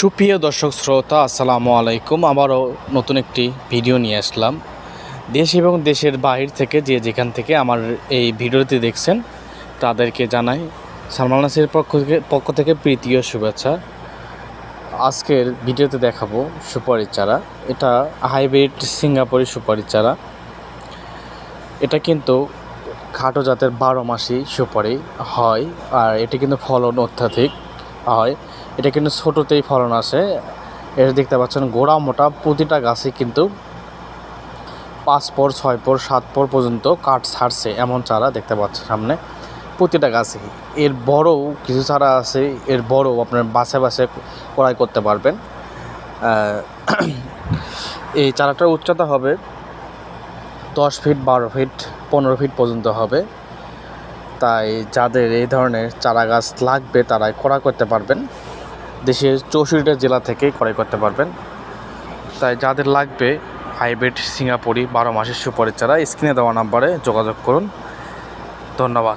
সুপ্রিয় দর্শক শ্রোতা, আসসালামু আলাইকুম। আবারও নতুন একটি ভিডিও নিয়ে আসলাম। দেশ এবং দেশের বাহির থেকে যে যেখান থেকে আমার এই ভিডিওটি দেখছেন, তাদেরকে জানাই সালমান নাসির পক্ষ থেকে পক্ষ থেকে প্রীতি ও শুভেচ্ছা। আজকের ভিডিওতে দেখাবো সুপারি চারা। এটা হাইব্রিড সিঙ্গাপুরি সুপারি চারা। এটা কিন্তু খাটো জাতের বারো মাসি সুপারি হয়, আর এটি কিন্তু ফলন অত্যাধিক হয়। এটা কিন্তু ছোটোতেই ফলন আসে এটা দেখতে পাচ্ছেন, গোড়া মোটা, প্রতিটা গাছে কিন্তু পাঁচ পর, ছয় পর, সাত পর পর্যন্ত কাঠ ছাড়ছে এমন চারা দেখতে পাচ্ছেন সামনে। প্রতিটা গাছে এর বড় কিছু চারা আছে, এর বড় আপনার বাসে বাসে ক্রয় করতে পারবেন। এই চারাটার উচ্চতা হবে দশ ফিট, বারো ফিট, পনেরো ফিট পর্যন্ত হবে। তাই যাদের এই ধরনের চারা গাছ লাগবে তারাই ক্রয় করতে পারবেন। দেশের চৌষট্টিটা জেলা থেকে ক্রয় করতে পারবেন। তাই যাদের লাগবে হাইব্রিড সিঙ্গাপুরি বারো মাসের সুপারের চারা, স্ক্রিনে দেওয়া নাম্বারে যোগাযোগ করুন। ধন্যবাদ।